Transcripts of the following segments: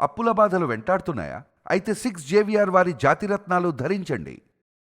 అప్పుల బాధలు వెంటాడుతున్నాయా? అయితే సిక్స్ జేవిఆర్ వారి జాతిరత్నాలు ధరించండి.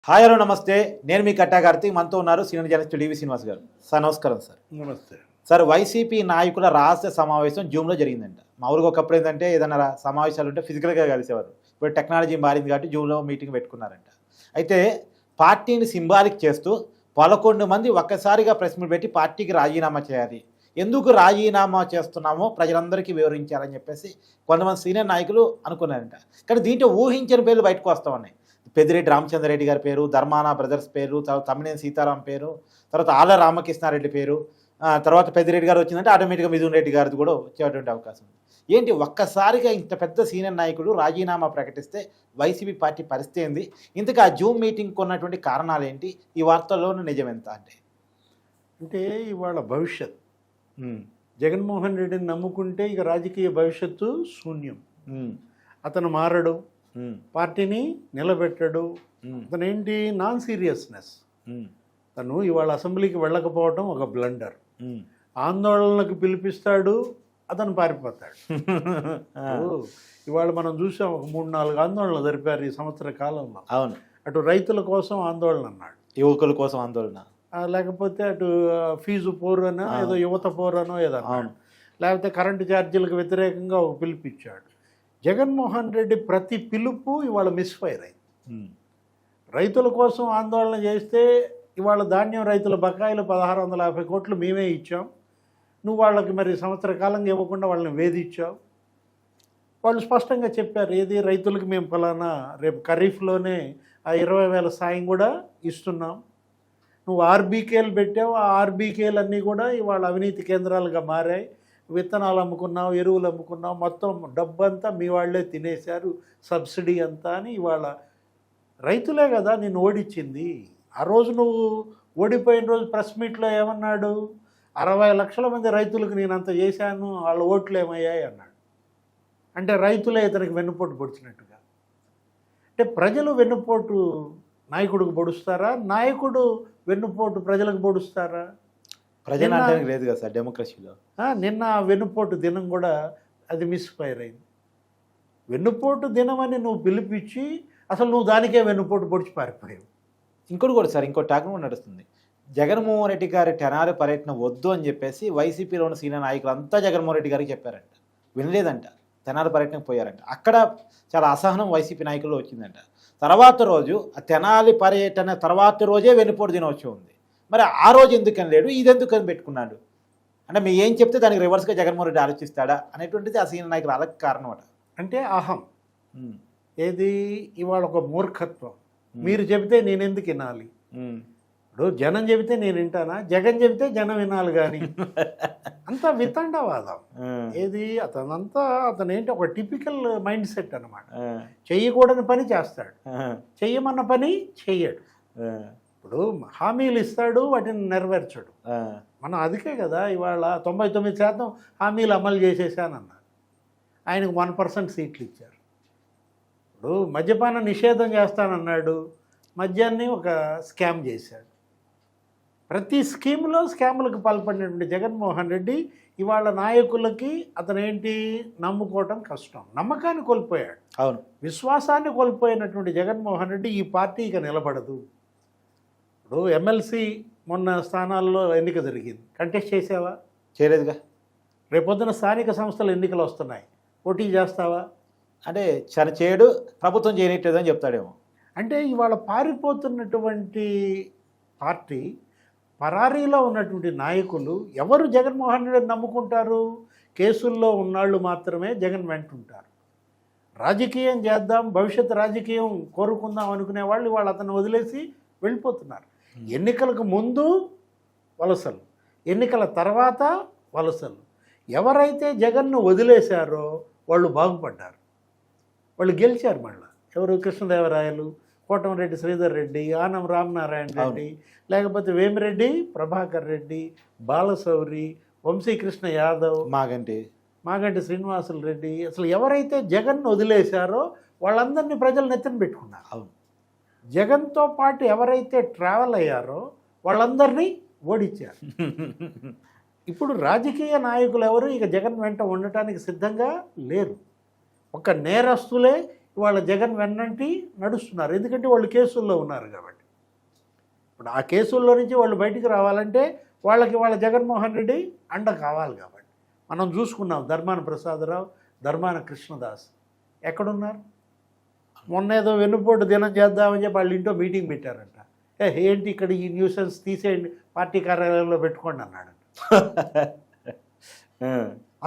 హాయ్ హలో నమస్తే. నేను మీ కట్టా కార్తీక్. మనతో ఉన్నారు సీనియర్ జర్నలిస్ట్ డివి శ్రీనివాస్ గారు. సార్ నమస్కారం సార్. నమస్తే. సార్ వైసీపీ నాయకుల రహస్య సమావేశం జూమ్లో జరిగిందంట. మామూలుగా ఒకప్పుడు ఏంటంటే ఏదైనా సమావేశాలు ఉంటే ఫిజికల్గా కలిసేవారు. ఇప్పుడు టెక్నాలజీ మారింది కాబట్టి జూమ్లో మీటింగ్ పెట్టుకున్నారంట. అయితే పార్టీని సింబాలిక్ చేస్తూ పదకొండు మంది ఒక్కసారిగా ప్రెస్ మీట్ పెట్టి పార్టీకి రాజీనామా చేయాలి. ఎందుకు రాజీనామా చేస్తున్నామో ప్రజలందరికీ వివరించాలని చెప్పేసి కొంతమంది సీనియర్ నాయకులు అనుకున్నారంట. కానీ దీంట్లో ఊహించని పేర్లు బయటకు వస్తూ ఉన్నాయి. పెద్దిరెడ్డి రామచంద్రరెడ్డి గారి పేరు ధర్మాన బ్రదర్స్ పేరు తర్వాత తమ్మినేని సీతారాం పేరు తర్వాత ఆల రామకృష్ణారెడ్డి పేరు తర్వాత పెద్దిరెడ్డి గారు వచ్చిందంటే ఆటోమేటిక్గా మిథున్ రెడ్డి గారిది కూడా వచ్చేటువంటి అవకాశం ఉంది. ఏంటి ఒక్కసారిగా ఇంత పెద్ద సీనియర్ నాయకుడు రాజీనామా ప్రకటిస్తే వైసీపీ పార్టీ పరిస్థితి ఏంది? ఇంతకు ఆ జూమ్ మీటింగ్కి ఉన్నటువంటి కారణాలు ఏంటి? ఈ వార్తల్లోనూ నిజం ఎంత అంటే? అంటే ఇవాళ భవిష్యత్. జగన్మోహన్ రెడ్డిని నమ్ముకుంటే ఇక రాజకీయ భవిష్యత్తు శూన్యం. అతను మారడు. పార్టీని నిలబెట్టడు. అతను ఏంటి నాన్ సీరియస్నెస్. తను ఇవాళ అసెంబ్లీకి వెళ్ళకపోవడం ఒక బ్లండర్. ఆందోళనలకు పిలిపిస్తాడు అతను పారిపోతాడు. ఇవాళ మనం చూసాం ఒక మూడు నాలుగు ఆందోళనలు జరిపారు ఈ సంవత్సర కాలంలో. అవును. అటు రైతుల కోసం ఆందోళన అన్నాడు. యువకుల కోసం ఆందోళన. లేకపోతే అటు ఫీజు పోరనో. ఏదో యువత పోరనో ఏదో లేకపోతే కరెంటు ఛార్జీలకు వ్యతిరేకంగా ఒక పిలుపు ఇచ్చాడు జగన్మోహన్ రెడ్డి ప్రతి పిలుపు ఇవాళ మిస్ఫైర్ అయింది. రైతుల కోసం ఆందోళన చేస్తే ఇవాళ ధాన్యం రైతుల బకాయిలు పదహారు వందల యాభై కోట్లు మేమే ఇచ్చాం. నువ్వు వాళ్ళకి మరి సంవత్సర కాలంగా ఇవ్వకుండా వాళ్ళని వేధించావు. వాళ్ళు స్పష్టంగా చెప్పారు ఏది రైతులకు మేము ఫలానా రేపు ఖరీఫ్లోనే ఆ ఇరవై వేల సాయం కూడా ఇస్తున్నాం. నువ్వు ఆర్బీకేలు పెట్టావు ఆ ఆర్బీకేలు అన్నీ కూడా ఇవాళ అవినీతి కేంద్రాలుగా మారాయి. విత్తనాలు అమ్ముకున్నావు ఎరువులు అమ్ముకున్నావు మొత్తం డబ్బంతా మీ వాళ్ళే తినేశారు సబ్సిడీ అంతా అని ఇవాళ రైతులే కదా నేను ఓడిచ్చింది. ఆ రోజు నువ్వు ఓడిపోయిన రోజు ప్రెస్ మీట్లో ఏమన్నాడు? అరవై లక్షల మంది రైతులకు నేను అంత చేశాను వాళ్ళ ఓట్లు ఏమయ్యాయి అన్నాడు. అంటే రైతులే ఇతనికి వెన్నుపోటు పొడిచినట్టుగా. అంటే ప్రజలు వెన్నుపోటు నాయకుడికి పొడుస్తారా? నాయకుడు వెన్నుపోటు ప్రజలకు పొడుస్తారా? ప్రజలు లేదు కదా సార్ డెమోక్రసీలో నిన్న వెన్నుపోటు దినం కూడా అది మిస్ఫైర్ అయింది. వెన్నుపోటు దినం అని నువ్వు పిలిపించి అసలు నువ్వు దానికే వెన్నుపోటు పొడిచి పారిపోయావు. ఇంకోటి కూడా సార్ ఇంకో టాక్ కూడా నడుస్తుంది. జగన్మోహన్ రెడ్డి గారి టెనారి పర్యటన వద్దు అని చెప్పేసి వైసీపీలో ఉన్న సీనియర్ నాయకులు అంతా జగన్మోహన్ రెడ్డి గారికి చెప్పారంట. వినలేదంట. తెనాలి పర్యటనకు పోయారంట. అక్కడ చాలా అసహనం వైసీపీ నాయకుల్లో వచ్చిందంట. తర్వాత రోజు ఆ తెనాలి పర్యటన తర్వాత రోజే వెన్నుపోటు దినోత్సవం ఉంది. మరి ఆ రోజు ఎందుకని లేడు? ఇది ఎందుకని పెట్టుకున్నాడు? అంటే మీరు ఏం చెప్తే దానికి రివర్స్గా జగన్మోహన్ రెడ్డి ఆలోచిస్తాడా? అనేటువంటిది ఆ సీనియర్ నాయకులు అలాగే కారణం అట. అంటే అహం. ఏది? ఇవాళ ఒక మూర్ఖత్వం. మీరు చెబితే నేను ఎందుకు వినాలి ఇప్పుడు జనం చెబితే నేను వింటానా? జగన్ చెబితే జనం వినాలి కానీ అంతా వితండవాదం. ఏది? అతనంతా అతను ఏంటి ఒక టిపికల్ మైండ్ సెట్ అనమాట చెయ్యకూడని పని చేస్తాడు. చెయ్యమన్న పని చెయ్యడు. ఇప్పుడు హామీలు ఇస్తాడు వాటిని నెరవేర్చడు. మనం అదికే కదా ఇవాళ తొంభై తొమ్మిది శాతం హామీలు అమలు చేసేసానన్నారు ఆయనకు వన్ పర్సెంట్ సీట్లు ఇచ్చారు. ఇప్పుడు మద్యపాన నిషేధం చేస్తానన్నాడు. మద్యాన్ని ఒక స్కామ్ చేశాడు. ప్రతి స్కీమ్లో స్కాములకు పాల్పడినటువంటి జగన్మోహన్ రెడ్డి ఇవాళ నాయకులకి అతను ఏంటి నమ్ముకోవటం కష్టం. నమ్మకాన్ని కోల్పోయాడు. అవును. విశ్వాసాన్ని కోల్పోయినటువంటి జగన్మోహన్ రెడ్డి ఈ పార్టీ ఇక నిలబడదు. ఇప్పుడు ఎమ్మెల్సీ మొన్న స్థానాల్లో ఎన్నిక జరిగింది. కంటెస్ట్ చేసావా? చేయలేదుగా. రేపొద్దున స్థానిక సంస్థల ఎన్నికలు వస్తున్నాయి. పోటీ చేస్తావా? అంటే చని చేయడు ప్రభుత్వం చేయనట్లేదు అని చెప్తాడేమో. అంటే ఇవాళ పారిపోతున్నటువంటి పార్టీ పరారీలో ఉన్నటువంటి నాయకులు ఎవరు జగన్మోహన్ రెడ్డిని నమ్ముకుంటారు? కేసుల్లో ఉన్నాళ్ళు మాత్రమే జగన్ వెంటుంటారు. రాజకీయం చేద్దాం భవిష్యత్ రాజకీయం కోరుకుందాం అనుకునే వాళ్ళు ఇవాళ అతను వదిలేసి వెళ్ళిపోతున్నారు. ఎన్నికలకు ముందు వలసలు ఎన్నికల తర్వాత వలసలు. ఎవరైతే జగన్ను వదిలేశారో వాళ్ళు బాగుపడ్డారు. వాళ్ళు గెలిచారు మళ్ళీ. ఎవరు? కృష్ణదేవరాయలు కోటమిరెడ్డి శ్రీధర్ రెడ్డి ఆనం రామనారాయణ రెడ్డి లేకపోతే వేమిరెడ్డి ప్రభాకర్ రెడ్డి బాలశౌరి వంశీకృష్ణ యాదవ్ మాగంటి. మాగంటి శ్రీనివాసులు రెడ్డి అసలు ఎవరైతే జగన్ను వదిలేశారో వాళ్ళందరినీ ప్రజలు నెత్తిన పెట్టుకున్నారు. అవును. జగన్తో పాటు ఎవరైతే ట్రావెల్ అయ్యారో వాళ్ళందరినీ ఓడించారు. ఇప్పుడు రాజకీయ నాయకులు ఎవరు? ఇక జగన్ వెంట ఉండటానికి సిద్ధంగా లేరు. ఒక నేరస్తులే ఇవాళ జగన్ వెన్నంటి నడుస్తున్నారు. ఎందుకంటే వాళ్ళు కేసుల్లో ఉన్నారు కాబట్టి. ఇప్పుడు ఆ కేసుల్లో నుంచి వాళ్ళు బయటికి రావాలంటే వాళ్ళకి వాళ్ళ జగన్మోహన్ రెడ్డి అండ కావాలి కాబట్టి. మనం చూసుకున్నాం ధర్మాన ప్రసాదరావు ధర్మాన కృష్ణదాస్. ఎక్కడున్నారు? మొన్న ఏదో వెన్నుపోటు దినం చేద్దామని చెప్పి వాళ్ళ ఇంట్లో మీటింగ్ పెట్టారంట. ఏ ఏంటి ఇక్కడ ఈ న్యూసెన్స్ తీసేయండి పార్టీ కార్యాలయంలో పెట్టుకోండి అన్నాడు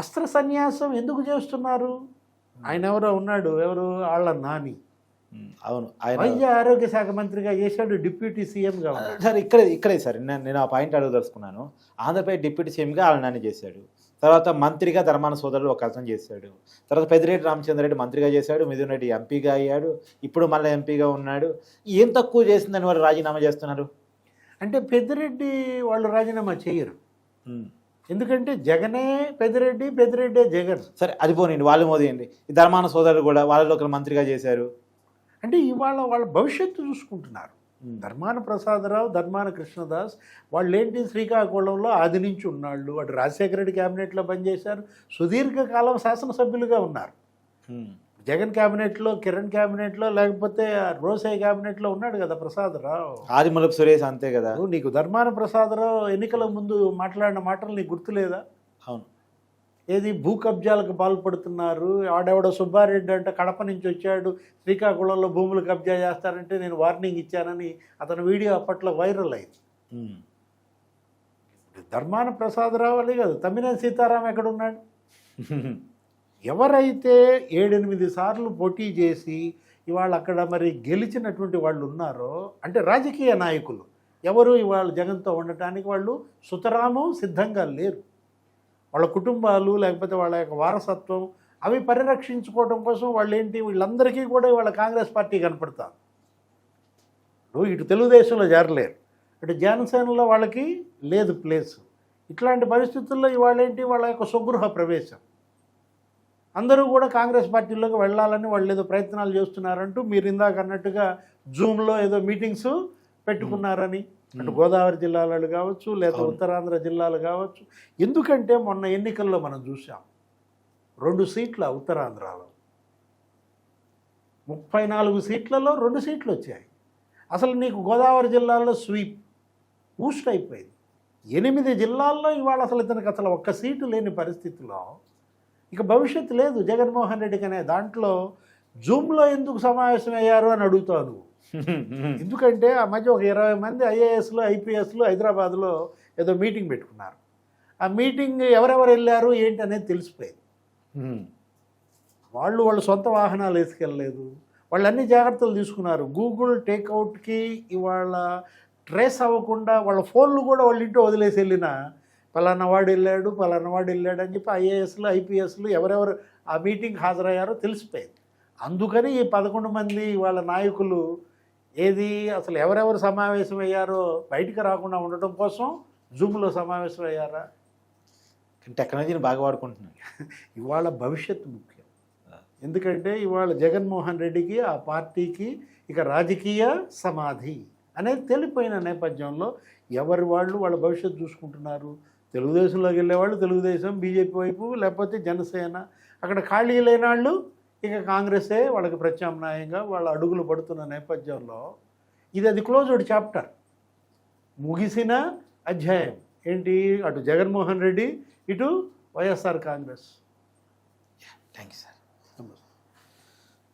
అస్త్ర సన్యాసం ఎందుకు చేస్తున్నారు? ఆయన ఎవరో ఉన్నాడు ఎవరు? వాళ్ళ నాని. అవును. ఆయన వైద్య ఆరోగ్య శాఖ మంత్రిగా చేశాడు డిప్యూటీ సీఎంగా సార్ ఇక్కడే ఇక్కడే సార్ నేను నేను ఆ పాయింట్ అడగదలుచుకున్నాను. ఆంధ్రప్రదేశ్ డిప్యూటీ సీఎంగా ఆళ్ళనాని చేశాడు. తర్వాత మంత్రిగా ధర్మాన సోదరుడు ఒక అర్థం చేశాడు. తర్వాత పెద్దిరెడ్డి రామచంద్రరెడ్డి మంత్రిగా చేశాడు మిథున్ రెడ్డి ఎంపీగా అయ్యాడు ఇప్పుడు మళ్ళీ ఎంపీగా ఉన్నాడు. ఏం తక్కువ చేసిందని వారు రాజీనామా చేస్తున్నారు? అంటే పెద్దిరెడ్డి వాళ్ళు రాజీనామా చేయరు. ఎందుకంటే జగనే పెద్దిరెడ్డి పెద్దిరెడ్డే జగన్. సరే అది పోనండి వాళ్ళు మోదీయండి. ఈ ధర్మాన సోదరుడు కూడా వాళ్ళలో ఒకరు మంత్రిగా చేశారు. అంటే ఇవాళ వాళ్ళ భవిష్యత్తు చూసుకుంటున్నారు. ధర్మాన ప్రసాదరావు ధర్మాన కృష్ణదాస్ వాళ్ళు ఏంటి శ్రీకాకుళంలో ఆది నుంచి ఉన్నాళ్ళు అటు రాజశేఖర రెడ్డి క్యాబినెట్లో పనిచేశారు సుదీర్ఘకాలం శాసనసభ్యులుగా ఉన్నారు. జగన్ క్యాబినెట్లో కిరణ్ క్యాబినెట్లో లేకపోతే రోసే క్యాబినెట్లో ఉన్నాడు కదా ప్రసాదరావు. ఆదిమూలపు సురేష్ అంతే కదా. నీకు ధర్మాన ప్రసాదరావు ఎన్నికల ముందు మాట్లాడిన మాటలు నీకు గుర్తులేదా? అవును. ఏది భూ కబ్జాలకు పాల్పడుతున్నారు ఆడెవడో సుబ్బారెడ్డి అంటే కడప నుంచి వచ్చాడు శ్రీకాకుళంలో భూములు కబ్జా చేస్తారంటే నేను వార్నింగ్ ఇచ్చానని అతని వీడియో అప్పట్లో వైరల్ అయింది. ధర్మాన ప్రసాదరావు అలే కాదు తమ్మినేని సీతారాం ఎక్కడున్నాడు? ఎవరైతే ఏడెనిమిది సార్లు పోటీ చేసి ఇవాళ అక్కడ మరి గెలిచినటువంటి వాళ్ళు ఉన్నారో అంటే రాజకీయ నాయకులు ఎవరు ఇవాళ జగన్తో ఉండటానికి వాళ్ళు సుతరామం సిద్ధంగా లేరు. వాళ్ళ కుటుంబాలు లేకపోతే వాళ్ళ యొక్క వారసత్వం అవి పరిరక్షించుకోవడం కోసం వాళ్ళు ఏంటి వీళ్ళందరికీ కూడా వాళ్ళ కాంగ్రెస్ పార్టీ కనపడతారు. ఇప్పుడు ఇటు తెలుగుదేశంలో జరలేరు ఇటు జనసేనలో వాళ్ళకి లేదు ప్లేస్. ఇట్లాంటి పరిస్థితుల్లో ఇవాళ ఏంటి వాళ్ళ యొక్క స్వగృహ ప్రవేశం. అందరూ కూడా కాంగ్రెస్ పార్టీలోకి వెళ్ళాలని వాళ్ళు ఏదో ప్రయత్నాలు చేస్తున్నారంటూ మీరు ఇందాక అన్నట్టుగా జూమ్లో ఏదో మీటింగ్స్ పెట్టుకున్నారని. అటు గోదావరి జిల్లాలు కావచ్చు లేదా. ఉత్తరాంధ్ర జిల్లాలు కావచ్చు. ఎందుకంటే మొన్న ఎన్నికల్లో మనం చూసాం రెండు సీట్ల ఉత్తరాంధ్రలో ముప్పై నాలుగు సీట్లలో రెండు సీట్లు వచ్చాయి. అసలు నీకు గోదావరి జిల్లాలో స్వీప్ ఊస్ట్ అయిపోయింది. ఎనిమిది జిల్లాల్లో ఇవాళ అసలు ఇతనికి అసలు ఒక్క సీటు లేని పరిస్థితిలో ఇక భవిష్యత్తు లేదు. జగన్మోహన్ రెడ్డికి అనే దాంట్లో జూమ్లో ఎందుకు సమావేశం అయ్యారు అని అడుగుతావు నువ్వు. ఎందుకంటే ఆ మధ్య ఒక ఇరవై మంది ఐఏఎస్లు ఐపీఎస్లు హైదరాబాద్లో ఏదో మీటింగ్ పెట్టుకున్నారు. ఆ మీటింగ్ ఎవరెవరు వెళ్ళారు ఏంటి అనేది తెలిసిపోయింది. వాళ్ళు వాళ్ళ సొంత వాహనాలు వేసుకెళ్ళలేదు. వాళ్ళు అన్ని జాగ్రత్తలు తీసుకున్నారు. గూగుల్ టేక్అవుట్కి ఇవాళ ట్రేస్ అవ్వకుండా వాళ్ళ ఫోన్లు కూడా వాళ్ళ ఇంట్లో వదిలేసి వెళ్ళిన పలానా వాడు వెళ్ళాడు పలానా వాడు వెళ్ళాడు అని చెప్పి ఐఏఎస్లు ఐపీఎస్లు ఎవరెవరు ఆ మీటింగ్ హాజరయ్యారో తెలిసిపోయింది. అందుకని ఈ పదకొండు మంది వాళ్ళ నాయకులు ఏది అసలు ఎవరెవరు సమావేశం అయ్యారో బయటికి రాకుండా ఉండటం కోసం జూమ్లో సమావేశం అయ్యారా టెక్నాలజీని బాగా వాడుకుంటున్నాను ఇవాళ భవిష్యత్తు ముఖ్యం. ఎందుకంటే ఇవాళ జగన్మోహన్ రెడ్డికి ఆ పార్టీకి ఇక రాజకీయ సమాధి అనేది తెలిపోయిన నేపథ్యంలో ఎవరి వాళ్ళు వాళ్ళ భవిష్యత్తు చూసుకుంటున్నారు? తెలుగుదేశంలోకి వెళ్ళేవాళ్ళు తెలుగుదేశం బీజేపీ వైపు లేకపోతే జనసేన. అక్కడ ఖాళీ లేని వాళ్ళు ఇక కాంగ్రెసే వాళ్ళకి ప్రత్యామ్నాయంగా వాళ్ళ అడుగులు పడుతున్న నేపథ్యంలో ఇది అది క్లోజ్డ్ చాప్టర్. ముగిసిన అధ్యాయం. ఏంటి? అటు జగన్మోహన్ రెడ్డి ఇటు YSR Congress. Thank you sir.